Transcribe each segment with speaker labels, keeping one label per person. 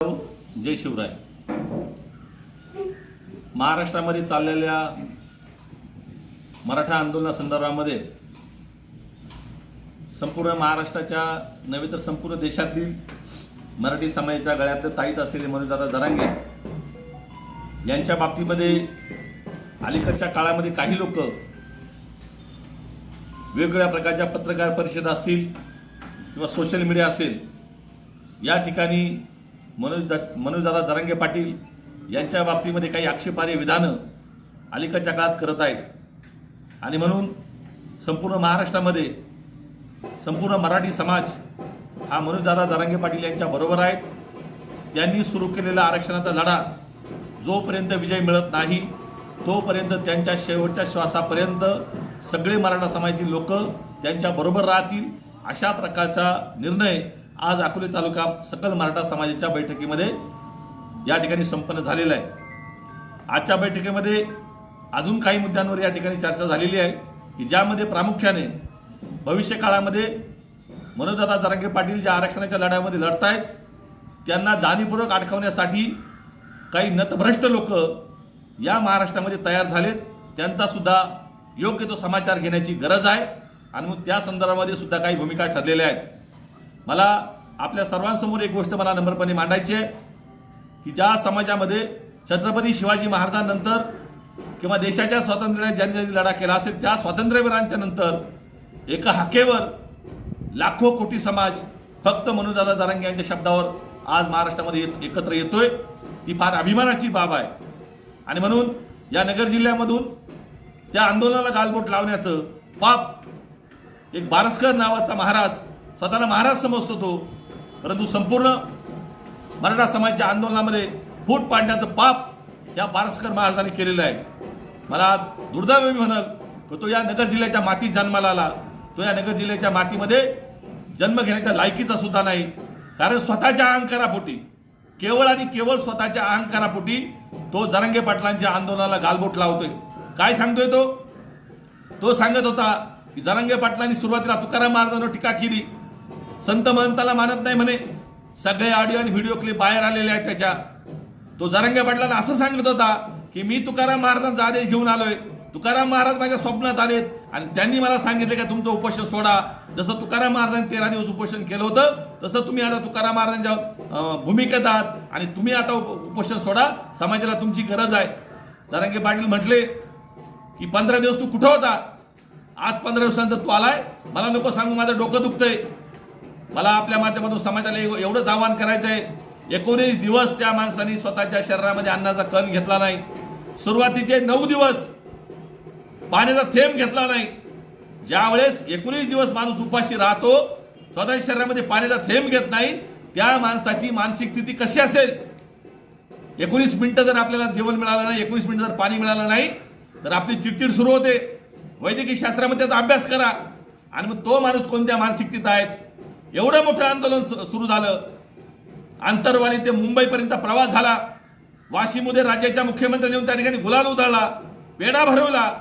Speaker 1: जय शिवराय. महाराष्ट्रामध्ये चाललेल्या मराठा आंदोलनासंदर्भामध्ये संपूर्ण महाराष्ट्राच्या नव्हे तर संपूर्ण देशातील मराठी समाजाच्या गळ्यातलं ताईत असलेले मनोजदादा दरांगे यांच्या बाबतीमध्ये अलीकडच्या काळामध्ये काही लोक वेगवेगळ्या प्रकारच्या पत्रकार परिषद असतील किंवा सोशल मीडिया असेल या ठिकाणी मनोज मनोजदादा जरांगे पाटील यांच्या बाबतीमध्ये काही आक्षेपार्ह विधानं अलीकडच्या काळात करत आहेत. आणि म्हणून संपूर्ण महाराष्ट्रामध्ये संपूर्ण मराठी समाज हा मनोजदादा जरांगे पाटील यांच्या बरोबर आहेत. त्यांनी सुरू केलेला आरक्षणाचा लढा जोपर्यंत विजय मिळत नाही तोपर्यंत त्यांच्या शेवटच्या श्वासापर्यंत सगळे मराठा समाजातील लोक त्यांच्या बरोबर राहतील अशा प्रकारचा निर्णय आज अकोले तालुका सकल मराठा समाजाच्या बैठकीमध्ये या ठिकाणी संपन्न झालेला आहे. आजच्या बैठकीमध्ये अजून काही मुद्द्यांवर या ठिकाणी चर्चा झालेली आहे की ज्यामध्ये प्रामुख्याने भविष्य काळामध्ये मनोजदादा जरांगे पाटील ज्या आरक्षणाच्या लढ्यामध्ये आहेत त्यांना जाणीवपूर्वक अडकवण्यासाठी काही नतभ्रष्ट लोक या महाराष्ट्रामध्ये तयार झालेत. त्यांचासुद्धा योग्य तो समाचार घेण्याची गरज आहे आणि मग त्या संदर्भामध्ये सुद्धा काही भूमिका ठरलेल्या आहेत. मला आपल्या सर्वांसमोर एक गोष्ट मला नम्रपणे मांडायची आहे की ज्या समाजामध्ये छत्रपती शिवाजी महाराजांनंतर किंवा देशाच्या स्वातंत्र्याने ज्यांनी ज्यांनी लढा केला असेल त्या स्वातंत्र्यवीरांच्या नंतर एका हाकेवर लाखो कोटी समाज फक्त मनोजदादा जरांगे यांच्या शब्दावर आज महाराष्ट्रामध्ये येत- एकत्र येतोय. ती फार अभिमानाची बाब आहे. आणि म्हणून या नगर जिल्ह्यामधून त्या आंदोलनाला गालबोट लावण्याचं पाप एक बारसकर नावाचा महाराज स्वतःला महाराज समजतो तो. परंतु संपूर्ण मराठा समाजाच्या आंदोलनामध्ये फूट पाडण्याचं पाप या बारसकर महाराजांनी केलेलं आहे. मला दुर्दैव मी म्हणाल की तो या नगर जिल्ह्याच्या मातीत जन्माला आला. तो या नगर जिल्ह्याच्या मातीमध्ये जन्म घेण्याच्या लायकीचा सुद्धा नाही. कारण स्वतःच्या अहंकारापोटी केवळ आणि केवळ स्वतःच्या अहंकारापोटी तो जरंगे पाटलांच्या आंदोलनाला गालबोट लावतोय. काय सांगतोय तो? तो सांगत होता की जरांगे पाटलांनी सुरुवातीला तुकाराम महाराजांवर टीका केली. संत महंताला मानत नाही म्हणे. सगळे ऑडिओ आणि व्हिडिओ क्लिप बाहेर आलेले आहेत त्याच्या. तो जरांगे पाटलांना असं सांगत होता की मी तुकाराम महाराजांचा आदेश घेऊन आलोय. तुकाराम महाराज माझ्या स्वप्नात आलेत आणि त्यांनी मला सांगितले का तुमचं उपोषण सोडा. जसं तुकाराम महाराजांनी तेरा दिवस उपोषण केलं होतं तसं तुम्ही आता तुकाराम महाराजांच्या भूमिकेत आहात आणि तुम्ही आता उप- उपोषण सोडा. समाजाला तुमची गरज आहे. जरांगे पाटील म्हटले की पंधरा दिवस तू कुठं होता? आज पंधरा दिवसानंतर तू आलाय? मला नको सांगू माझं डोकं दुखतंय. मला आपल्या माध्यमातून समाजाला एवढंच आवाहन करायचं आहे एकोणीस दिवस त्या माणसाने स्वतःच्या शरीरामध्ये अन्नाचा कण घेतला नाही. सुरुवातीचे नऊ दिवस पाण्याचा थेंब घेतला नाही. ज्यावेळेस एकोणीस दिवस माणूस उपाशी राहतो स्वतःच्या शरीरामध्ये पाण्याचा थेंब घेत नाही त्या माणसाची मानसिक स्थिती कशी असेल? एकोणीस मिनिटं जर आपल्याला जेवण मिळालं नाही एकोणीस मिनिटं जर पाणी मिळालं नाही तर आपली चिडचिड सुरू होते. वैद्यकीय शास्त्रामध्ये त्याचा अभ्यास करा. आणि मग तो माणूस कोणत्या मानसिकतेत आहेत एवढं मोठं आंदोलन सु- सुरू झालं. आंतरवाली ते मुंबईपर्यंत प्रवास झाला. वाशीमध्ये राज्याच्या मुख्यमंत्र्यांनी येऊन त्या ठिकाणी गुलाल उधळला पेढा भरवला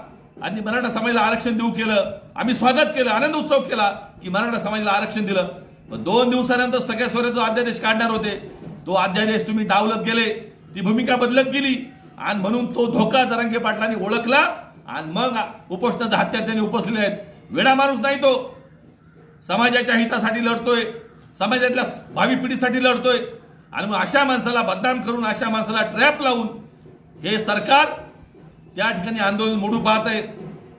Speaker 1: आणि मराठा समाजाला आरक्षण देऊ केलं. आम्ही स्वागत केलं आनंद उत्सव केला की मराठा समाजाला आरक्षण दिलं. मग दोन दिवसानंतर सगळ्या स्वराज्य जो अध्यादेश काढणार होते तो अध्यादेश तुम्ही डावलत गेले. ती भूमिका बदलत गेली आणि म्हणून तो धोका जरांगे पाटलांनी ओळखला आणि मग उपोषणाचा हत्यार त्यांनी उपसलेले आहेत. वेडा माणूस नाही तो. समाजाच्या हितासाठी लढतोय समाजातल्या भावी पिढीसाठी लढतोय. आणि मग अशा माणसाला बदनाम करून अशा माणसाला ट्रॅप लावून हे सरकार त्या ठिकाणी आंदोलन मोडू पाहत आहे.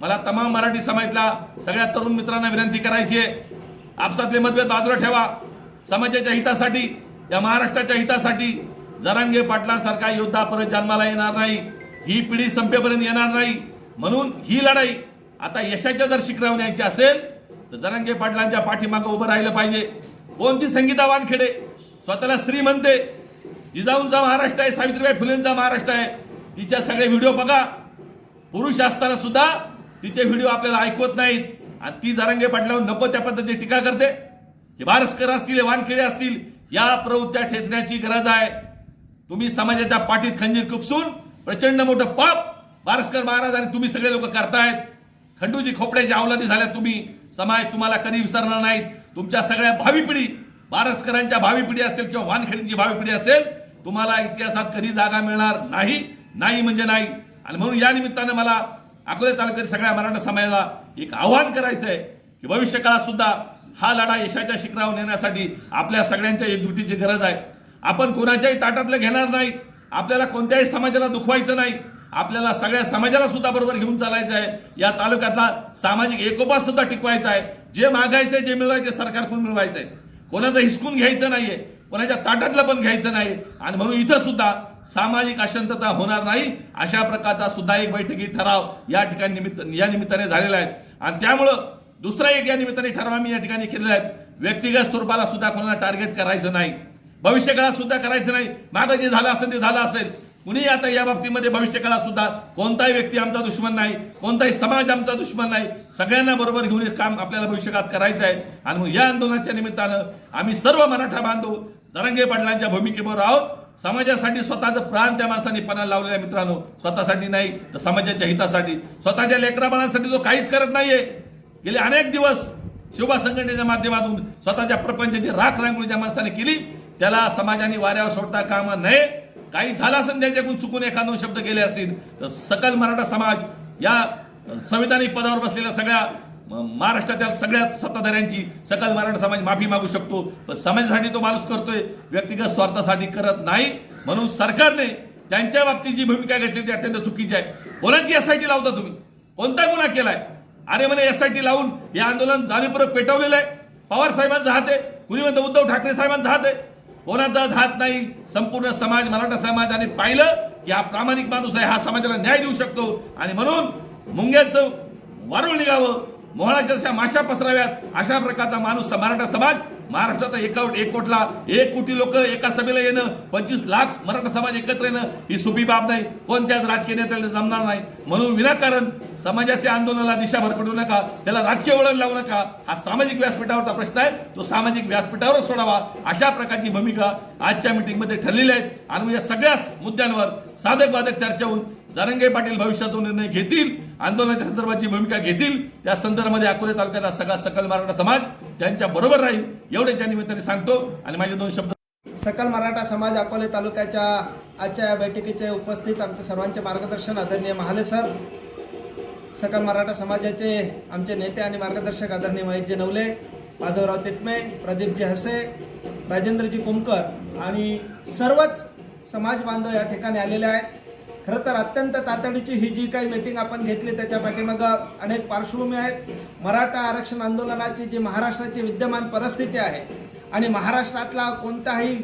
Speaker 1: मला तमाम मराठी समाजातल्या सगळ्या तरुण मित्रांना विनंती करायची आहे. आपसातले मतभेद बाजूला ठेवा. समाजाच्या हितासाठी या महाराष्ट्राच्या हितासाठी जरांगे पाटलांसारखा योद्धा परत जन्माला येणार नाही. ही पिढी संपेपर्यंत येणार नाही. म्हणून ही लढाई आता यशाच्या जर शिकरावून यायची असेल तर जरांगे पाटलांच्या पाठीमागं उभं राहिलं पाहिजे. कोणती संगीता वानखेडे स्वतःला श्री म्हणते. जिजाऊंचा महाराष्ट्र आहे सावित्रीबाई फुलेंचा महाराष्ट्र आहे. तिच्या सगळे व्हिडिओ बघा. पुरुष असताना सुद्धा तिचे व्हिडिओ आपल्याला ऐकवत नाहीत. आणि ती जरांगे पाटलावर नको त्या पद्धतीची टीका करते. हे बारसकर असतील हे वानखेडे असतील या प्रवृत्त्या ठेचण्याची गरज आहे. तुम्ही समाजाच्या पाठीत खंजीर खुपसून प्रचंड मोठं पाप बारसकर महाराज आणि तुम्ही सगळे लोक करतायत. खंडूजी खोपड्याची अवलादी झाल्या तुम्ही. समाज तुम्हाला कधी विसरणार नाहीत. तुमच्या सगळ्या भावी पिढी बारसकरांच्या भावी पिढी असेल किंवा वानखेडींची भावी पिढी असेल तुम्हाला इतिहासात कधी जागा मिळणार नाही नाही म्हणजे नाही. आणि म्हणून या निमित्तानं मला अकोले तालुक्यातील सगळ्या मराठा समाजाला एक आव्हान करायचं आहे की भविष्यकाळात सुद्धा हा लढा यशाच्या शिखरावर नेण्यासाठी आपल्या सगळ्यांच्या एकजुटीची गरज आहे. आपण कोणाच्याही ताटातलं घेणार नाही आपल्याला कोणत्याही समाजाला दुखवायचं नाही. आपल्याला सगळ्या समाजाला सुद्धा बरोबर घेऊन चालायचं आहे. या तालुक्यातला सामाजिक एकोपा सुद्धा टिकवायचा आहे. जे मागायचंय जे मिळवायचं सरकारकडून मिळवायचं आहे कोणाचं हिसकून घ्यायचं नाहीये. कोणाच्या ताटातलं पण घ्यायचं नाही. आणि म्हणून इथं सुद्धा सामाजिक अशांतता होणार नाही. अशा प्रकारचा सुद्धा एक बैठकी ठराव या ठिकाणी निमित्त या निमित्ताने झालेला आहे. आणि त्यामुळं दुसरा एक या निमित्ताने ठराव आम्ही या ठिकाणी केलेला आहे. व्यक्तिगत स्वरूपाला सुद्धा कोणाला टार्गेट करायचं नाही. भविष्यकाळात सुद्धा करायचं नाही. मागं जे झालं असेल ते झालं असेल. कुणी आता या बाबतीमध्ये भविष्यकाळात सुद्धा. कोणताही व्यक्ती आमचा दुश्मन नाही कोणताही समाज आमचा दुश्मन नाही. सगळ्यांना बरोबर घेऊन हे काम आपल्याला भविष्यकाळात करायचं आहे. आणि मग या आंदोलनाच्या निमित्तानं आम्ही सर्व मराठा बांधव जरंगे पाटलांच्या भूमिकेवर आहोत. समाजासाठी स्वतःचं प्राण त्या माणसाने पणाला लावलेल्या मित्रांनो. स्वतःसाठी नाही तर समाजाच्या हितासाठी. स्वतःच्या लेकराबाळांसाठी जो काहीच करत नाहीये. गेले अनेक दिवस शिवबा संघटनेच्या माध्यमातून स्वतःच्या प्रपंचाची राख रांगोळी ज्या माणसाने केली. त्याला समाजाने वाऱ्यावर सोडता कामा नये. काही झाला असेल त्यांच्याकडून चुकून एखादो शब्द गेले असतील तर सकल मराठा समाज या संविधानिक पदावर बसलेल्या सगळ्या महाराष्ट्रातल्या महाराष्ट्रातील सगळ्या सत्ताधाऱ्यांची सकल मराठा समाज माफी मागू शकतो. पण समाजासाठी तो माणूस करतोय व्यक्तिगत स्वार्थासाठी करत नाही. म्हणून सरकारने त्यांच्या बाबतीत जी भूमिका घेतली ती अत्यंत चुकीची आहे. कोणाची एस आय टी लावता तुम्ही? कोणता गुन्हा केलाय? अरे म्हणे टी लावून हे आंदोलन जाणीवपूर्वक पेटवलेलं आहे. पवार साहेबांचा हात आहे कुणी म्हणतं उद्धव ठाकरे साहेबांचा हात आहे. कोणाचाच हात नाही संपूर्ण समाज मराठा समाजाने पाहिलं की हा प्रामाणिक माणूस आहे हा समाजाला न्याय देऊ शकतो. आणि म्हणून मुंग्याचं वारूळ निघावं मोहळाच्या जशा माशा पसराव्यात अशा प्रकारचा माणूस मराठा समाज महाराष्ट्रात एक एक कोटला एक कोटी लोक एका सभेला येणं पंचवीस लाख मराठा समाज एकत्र येणं ही सोपी बाब नाही. कोणत्याच राजकीय नेत्याला जमणार नाही. म्हणून विनाकारण समाजाच्या आंदोलनाला दिशा भरकडू नका त्याला राजकीय वळण लावू नका. हा सामाजिक व्यासपीठावरचा प्रश्न आहे. तो सामाजिक व्यासपीठावरच सोडावा. अशा प्रकारची भूमिका आजच्या मिटिंगमध्ये ठरलेली आहे आणि मग या सगळ्याच मुद्द्यांवर साधक बाधक चर्चा होऊन जारंगे पाटील भविष्यातून निर्णय घेतील आंदोलनाच्या संदर्भाची भूमिका घेतील त्या संदर्भामध्ये अकोले तालुक्याचा सगळा सकल मराठा समाज त्यांच्या बरोबर राहील एवढे त्या निमित्ताने सांगतो आणि माझे दोन शब्द
Speaker 2: सकल मराठा समाज अकोले तालुक्याच्या आजच्या या बैठकीचे उपस्थित आमचे सर्वांचे मार्गदर्शन आदरणीय महाले सर सकल मराठा समाजाचे आमचे नेते आणि मार्गदर्शक आदरणीय महेशजी नवले माधवराव तिटमे प्रदीपजी हसे राजेंद्रजी कुमकर आणि सर्वच समाज बांधव या ठिकाणी आलेले आहेत. खरं तर अत्यंत तातडीची ही जी काही मीटिंग आपण घेतली त्याच्या पाठीमागं अनेक पार्श्वभूमी आहेत. मराठा आरक्षण आंदोलनाची जी महाराष्ट्राची विद्यमान परिस्थिती आहे आणि महाराष्ट्रातला कोणताही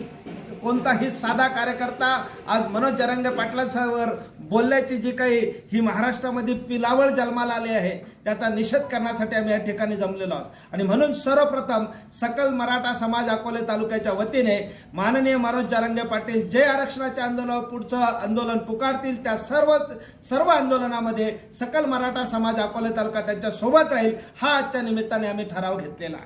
Speaker 2: कोणताही साधा कार्यकर्ता आज मनोज जरंगे पाटलांवर बोलल्याची जी काही ही महाराष्ट्रामध्ये पिलावळ जन्माला आली आहे त्याचा निषेध करण्यासाठी आम्ही या ठिकाणी जमलेलो आहोत. आणि म्हणून सर्वप्रथम सकल मराठा समाज अकोले तालुक्याच्या वतीने माननीय मनोज जरंगे पाटील जे आरक्षणाच्या आंदोलनावर पुढचं आंदोलन पुकारतील त्या सर्व सर्व आंदोलनामध्ये सकल मराठा समाज अकोले तालुका त्यांच्यासोबत राहील हा आजच्या निमित्ताने आम्ही ठराव घेतलेला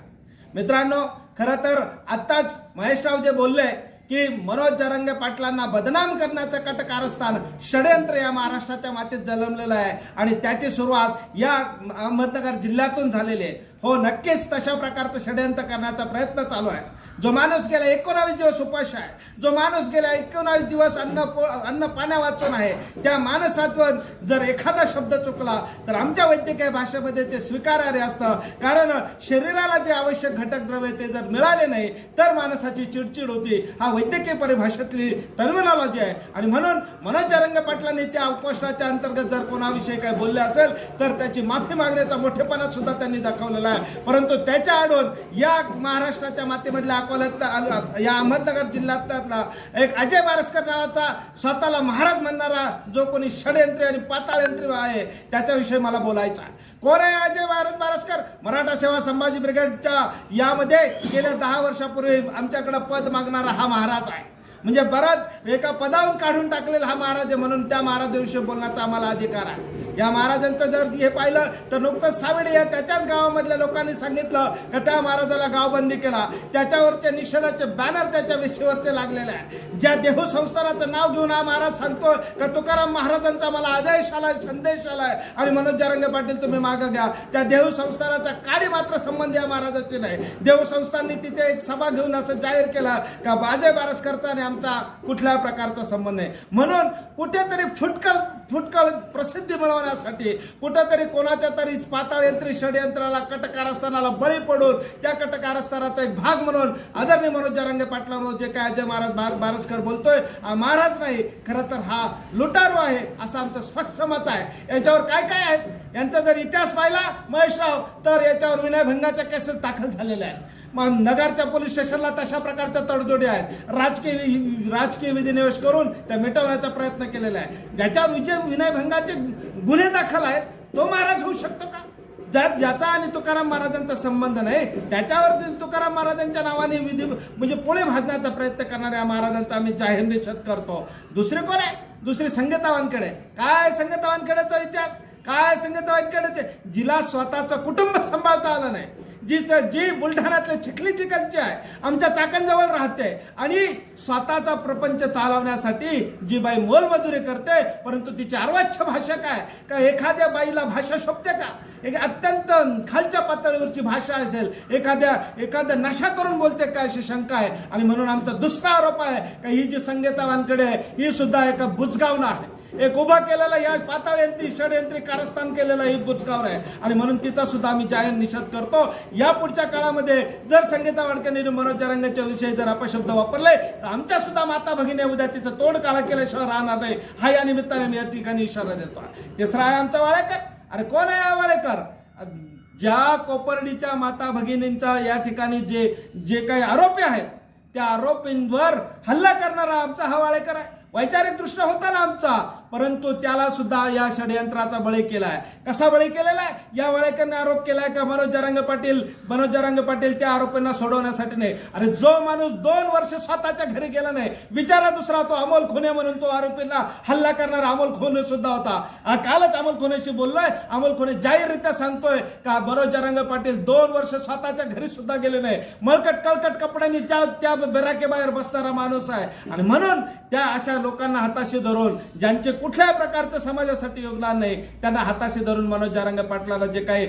Speaker 2: मित्रांनो खरं तर आत्ताच महेशराव जे बोलले की मनोज जरंगे पाटलांना बदनाम करण्याचं कटकारस्थान षडयंत्र या महाराष्ट्राच्या मातीत जन्मलेलं आहे. आणि त्याची सुरुवात या अहमदनगर जिल्ह्यातून झालेली आहे. हो नक्कीच तशा प्रकारचं षडयंत्र करण्याचा प्रयत्न चालू आहे. जो माणूस गेला एकोणावीस दिवस उपाश आहे जो माणूस गेला एकोणावीस दिवस अन्न पो- अन्न पाण्या वाचून आहे त्या माणसातून जर एखादा शब्द चुकला तर आमच्या वैद्यकीय भाषेमध्ये ते स्वीकारार्ह असतं. कारण शरीराला जे आवश्यक घटक द्रव्य ते जर मिळाले नाही तर माणसाची चिडचिड होती. हा वैद्यकीय परिभाषेतली टर्मिनॉलॉजी आहे. आणि म्हणून मनोज जरंग पाटलांनी त्या उपोषणाच्या अंतर्गत जर कोणाविषयी काही बोलले असेल तर त्याची माफी मागण्याचा मोठेपणा सुद्धा त्यांनी दाखवलेला आहे. परंतु त्याच्या आडून या महाराष्ट्राच्या मातीमधल्या अकोल्यात या अहमदनगर जिल्ह्यातला एक अजय बारसकर नावाचा स्वतःला महाराज म्हणणारा जो कोणी षडयंत्री आणि पाताळयंत्री आहे त्याच्याविषयी मला बोलायचा आहे. कोण आहे अजय भारत बारसकर मराठा सेवा संभाजी ब्रिगेडच्या यामध्ये गेल्या दहा वर्षापूर्वी आमच्याकडं पद मागणारा हा महाराज आहे. म्हणजे बराच एका पदावून काढून टाकलेला हा महाराज आहे म्हणून त्या महाराजाविषयी बोलण्याचा आम्हाला अधिकार आहे. या महाराजांचं जर हे पाहिलं तर नुकतंच सावेडे या त्याच्याच गावामधल्या लोकांनी सांगितलं का त्या महाराजाला गावबंदी केला. त्याच्यावरच्या निषेधाचे बॅनर त्याच्या विषयीवरचे लागलेले आहे. ज्या देहू संस्थानाचं नाव घेऊन हा महाराज सांगतो का तुकाराम महाराजांचा मला आदेश आलाय संदेश आलाय आणि मनोज जरंगे पाटील तुम्ही मागं घ्या. त्या देहू संस्थानाचा काडी मात्र संबंध या महाराजाची नाही. देहू संस्थांनी तिथे एक सभा घेऊन असं जाहीर केला का बाजे बारसकरचा आणि आमचा कुठल्या प्रकारचा संबंध आहे? म्हणून कुठेतरी फुटकळ फुटकळ प्रसिद्धी मिळवण्यासाठी कुठेतरी कोणाच्या तरी पाताळयंत्री षडयंत्राला कटकारस्थानाला बळी पडून त्या कटकारस्थानाचा एक भाग म्हणून आदरणीय मनोज जरांगे पाटलांवर जे काय अजय महाराज भार बारसकर बोलतोय हा महाराज नाही खरं तर हा लुटारू आहे असं आमचं स्पष्ट मत आहे. याच्यावर काय काय आहे? यांचा जर इतिहास पाहिला महेशराव तर याच्यावर विनयभंगाच्या केसेस दाखल झालेल्या आहेत. मग नगरच्या पोलीस स्टेशनला तशा प्रकारच्या तडजोडी आहेत. राजकीय राजकीय विधिनिवेश करून त्या मिटवण्याचा प्रयत्न केलेला आहे. ज्याच्यावर विजय विनयभंगाचे गुन्हे दाखल आहेत तो महाराज होऊ शकतो का? ज्या ज्याचा आणि तुकाराम महाराजांचा संबंध नाही त्याच्यावर तुकाराम महाराजांच्या नावाने विधी म्हणजे पोळे भाजण्याचा प्रयत्न करणाऱ्या महाराजांचा आम्ही जाहीर निषेध करतो. दुसरे कोण आहे? दुसरे संगीता काय संगीतवानकडेचा इतिहास? काय संगीता जिला स्वतःचं कुटुंब सांभाळता आलं नाही. जी जी बुलढाण्यातले चिखली तिकडची आहे आमच्या चाकणजवळ राहते. आणि स्वतःचा प्रपंच चालवण्यासाठी जी बाई मोलमजुरी करते परंतु तिची अर्वाच्छ भाषा काय? का एखाद्या बाईला भाषा शोभते का? एक अत्यंत खालच्या पातळीवरची भाषा असेल. एखाद्या एखाद्या नशा करून बोलते का अशी शंका आहे? आणि म्हणून आमचा दुसरा आरोप आहे का ही जी संगीता वानकडे आहे ही सुद्धा एका बुजगावना आहे. एक उभा केलेला या पाताळ षडयंत्री कारस्थान केलेला ही बुचकावर आहे. आणि म्हणून तिचा सुद्धा आम्ही जाहीर निषेध करतो. या पुढच्या काळामध्ये जर संगीता वाडकरी मनोज जरांगेच्या विषयी जर अपशब्द वापरले तर आमच्या सुद्धा माता भगिनी उद्या तिचं तोड काळा केल्याशिवाय राहणार नाही. हा या निमित्ताने मी या ठिकाणी इशारा देतो. तिसरा आहे आमचा वाळेकर. अरे कोण आहे हा वाळेकर? ज्या कोपर्डीच्या माता भगिनींचा या ठिकाणी जे जे काही आरोपी आहेत त्या आरोपींवर हल्ला करणारा आमचा हा वाळेकर आहे. वैचारिक दृष्ट्या होता ना आमचा. परंतु त्याला सुद्धा या षडयंत्राचा बळी केलाय. कसा बळी केलेला आहे? या वाळेकरने आरोप केलाय का मनोज जरांग पाटील? मनोज जरांगे पाटील त्या आरोपींना सोडवण्यासाठी नाही. अरे जो माणूस दोन वर्ष स्वतःच्या घरी गेला नाही विचारा दुसरा तो अमोल खुने म्हणून तो आरोपींना हल्ला करणारा अमोल खुने सुद्धा होता. कालच अमोल खुनेशी बोललोय. अमोल खुने जाहीररित्या सांगतोय का मनोज जरांगे पाटील दोन वर्ष स्वतःच्या घरी सुद्धा गेले नाही. मळकट कळकट कपड्यांनी त्या त्या बेराकेबाहेर बसणारा माणूस आहे. आणि म्हणून त्या अशा लोकांना हाताशी धरून ज्यांचे कुठल्याही प्रकारचं समाजासाठी योगदान नाही. त्यांना हाताशी धरून मनोज जारंग पाटलाला जे काही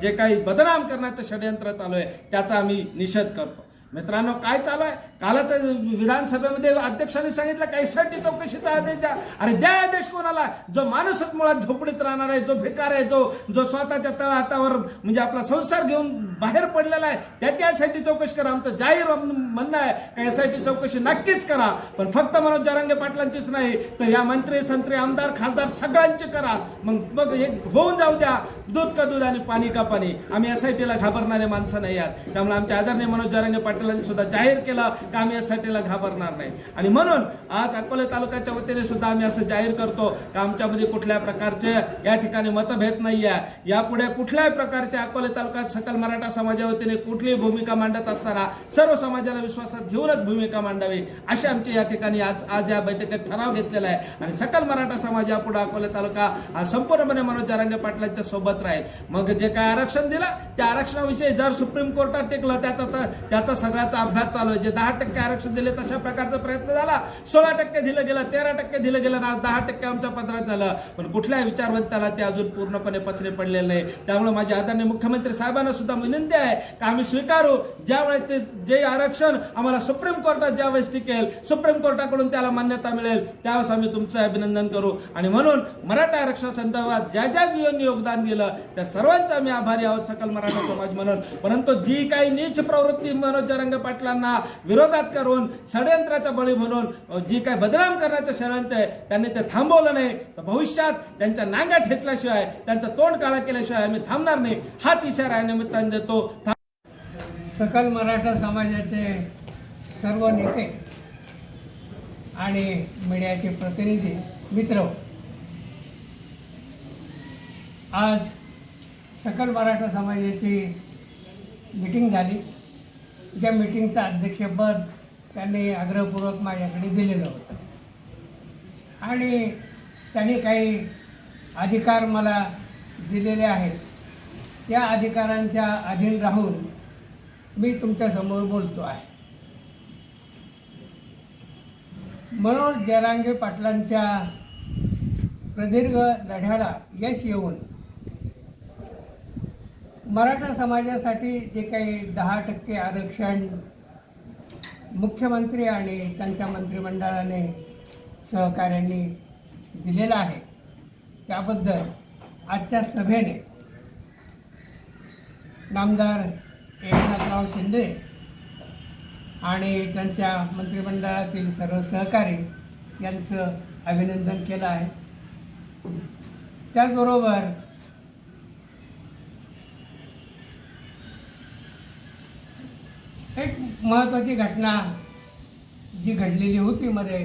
Speaker 2: जे काही बदनाम करण्याचं षडयंत्र चालू आहे त्याचा आम्ही निषेध करतो. मित्रांनो काय चालू आहे? कालच विधानसभेमध्ये अध्यक्षांनी सांगितलं काही साठी चौकशीचा आदेश द्या. अरे द्या आदेश कोणाला? जो माणूसच मुळात झोपडीत राहणार आहे जो भिकार आहे जो जो स्वतःच्या तळहातावर म्हणजे आपला संसार घेऊन बाहेर पडलेला आहे. त्याच्यासाठी चौकशी करा. आमचं जाहीर म्हणणं आहे का यासाठी चौकशी नक्कीच करा. पण फक्त मनोज जरांगे पाटलांचीच नाही तर या मंत्री संत्री आमदार खासदार सगळ्यांची करा. मग मग हे होऊन जाऊ द्या. दूध का दूध आणि पाणी का पाणी. आम्ही एस आय टीला घाबरणारे माणसं नाही आहात. त्यामुळे आमच्या आदरणीय मनोज जरांगे पाटलांनी सुद्धा जाहीर केलं की आम्ही एस आय टीला घाबरणार नाही. आणि म्हणून आज अकोले तालुक्याच्या वतीने सुद्धा आम्ही असं जाहीर करतो की आमच्यामध्ये कुठल्या प्रकारचे या ठिकाणी मतभेद नाही आहे यापुढे कुठल्याही प्रकारचे अकोले तालुक्यात सकल मराठा समाजा वतीने कुठलीही भूमिका मांडत असताना सर्व समाजाला विश्वासात घेऊनच भूमिका मांडावी अशी आमची या ठिकाणी आज आज या बैठकीत ठराव घेतलेला आहे. आणि सकल मराठा समाज यापुढे अकोला तालुका हा संपूर्णपणे मनोज रंग पाटलांच्या सोबत राहील. मग जे काय आरक्षण दिलं त्या आरक्षणाविषयी जर सुप्रीम कोर्टात टेकलं त्याचा तर त्याचा सगळ्याचा अभ्यास चालू आहे. जे दहा टक्के आरक्षण दिले तशा प्रकारचा प्रयत्न झाला. सोळा टक्के दिलं गेलं तेरा टक्के दिलं गेलं आज दहा टक्के आमच्या पत्रात झालं. पण कुठल्याही विचारवंताला ते अजून पूर्णपणे पचरे पडलेले नाही. त्यामुळे माझे आदरणीय मुख्यमंत्री साहेबांना सुद्धा विनंती आहे का आम्ही स्वीकारू? ज्यावेळेस ते जे आरक्षण आम्हाला सुप्रीम कोर्टात ज्यावेळेस टिकेल सुप्रीम कोर्टाकडून त्याला मान्यता मिळेल त्यावेळेस आम्ही तुमचं अभिनंदन करू. आणि म्हणून मराठा आरक्षण संदर्भात ज्या ज्या योगदान दिलं त्या सर्वांचा आम्ही आभारी आहोत सकल मराठा समाज म्हणून. परंतु जी काही नीच प्रवृत्ती मनोज जरंग पाटलांना विरोधात करून षडयंत्राचा बळी म्हणून जी काही बदनाम करण्याचं षडयंत्र आहे त्यांनी ते थांबवलं नाही. तर भविष्यात त्यांच्या नांग्या ठेचल्याशिवाय त्यांचं तोंड काळा केल्याशिवाय आम्ही थांबणार नाही. हाच इशारा या निमित्ताने देतो
Speaker 3: सकल मराठा समाजाचे सर्व नेते आणि मीडियाचे प्रतिनिधी मित्र आज सकल मराठा समाजाची मिटिंग झाली. ज्या मिटिंगचं अध्यक्षपद त्यांनी आग्रहपूर्वक माझ्याकडे दिलेलं होतं. आणि त्यांनी काही अधिकार मला दिलेले आहेत. त्या अधिकारांच्या अधीन राहून मी तुमच्यासमोर बोलतो आहे. मनोज जरांगे पाटलांच्या प्रदीर्घ लढ्याला यश येऊन मराठा समाजासाठी जे काही दहा टक्के आरक्षण मुख्यमंत्री आणि त्यांच्या मंत्रिमंडळाने सहकाऱ्यांनी दिलेलं आहे त्याबद्दल आजच्या सभेने नामदार एकनाथराव शिंदे आणि त्यांच्या मंत्रिमंडळातील सर्व सहकारी यांचं अभिनंदन केलं आहे. त्याचबरोबर एक महत्त्वाची घटना जी घडलेली होती मध्ये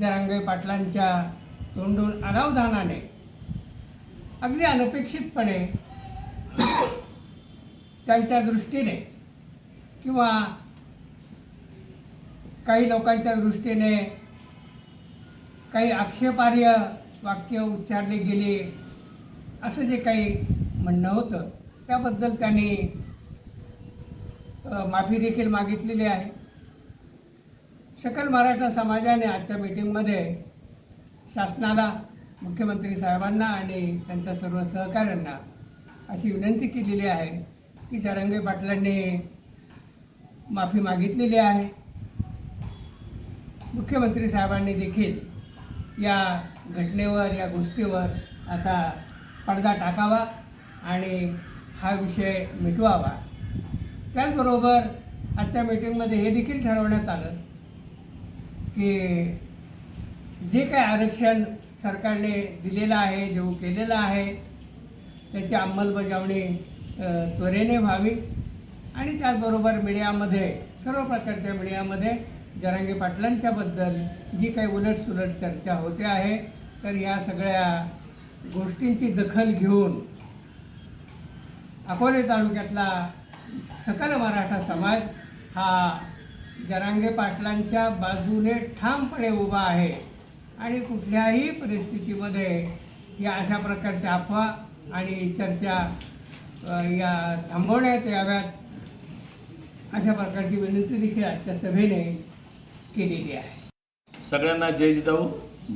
Speaker 3: जरांगे पाटलांच्या तोंडून अनावधानाने अगदी अनपेक्षितपणे त्यांच्या दृष्टीने किंवा काही लोकांच्या दृष्टीने काही आक्षेपार्ह वाक्य उच्चारले गेले असं जे काही म्हणणं होतं त्याबद्दल त्यांनी माफी देखील मागितलेली आहे. सकल मराठा समाजाने आजच्या मीटिंगमध्ये शासनाला मुख्यमंत्री साहेबांना आणि त्यांच्या सर्व सहकाऱ्यांना अशी विनंती केलेली आहे. की जरंगे पाटलांनी माफी मागितलेली आहे. मुख्यमंत्री साहेबांनी देखील या घटनेवर या गोष्टीवर आता पडदा टाकावा आणि हा विषय मिटवावा. त्याचबरोबर आजच्या मीटिंगमध्ये हे देखील ठरवण्यात आलं की जे काय आरक्षण सरकारने दिलेलं आहे देऊ केलेलं आहे त्याची अंमलबजावणी त्वरेने व्हावी. आणि त्याचबरोबर मीडियामध्ये सर्व प्रकारच्या मीडियामध्ये जरांगे पाटलांच्याबद्दल जी काही उलटसुलट चर्चा होते आहे तर या सगळ्या गोष्टींची दखल घेऊन अकोले तालुक्यातला सकल मराठा समाज हा जरांगे पाटलांच्या बाजूने ठामपणे उभा आहे. आणि कुठल्याही परिस्थितीमध्ये या अशा प्रकारच्या अफवा आणि चर्चा या थांबवण्यात याव्यात अशा प्रकारची विनंती देखील आजच्या सभेने केलेली आहे.
Speaker 1: सगळ्यांना जय जिजाऊ.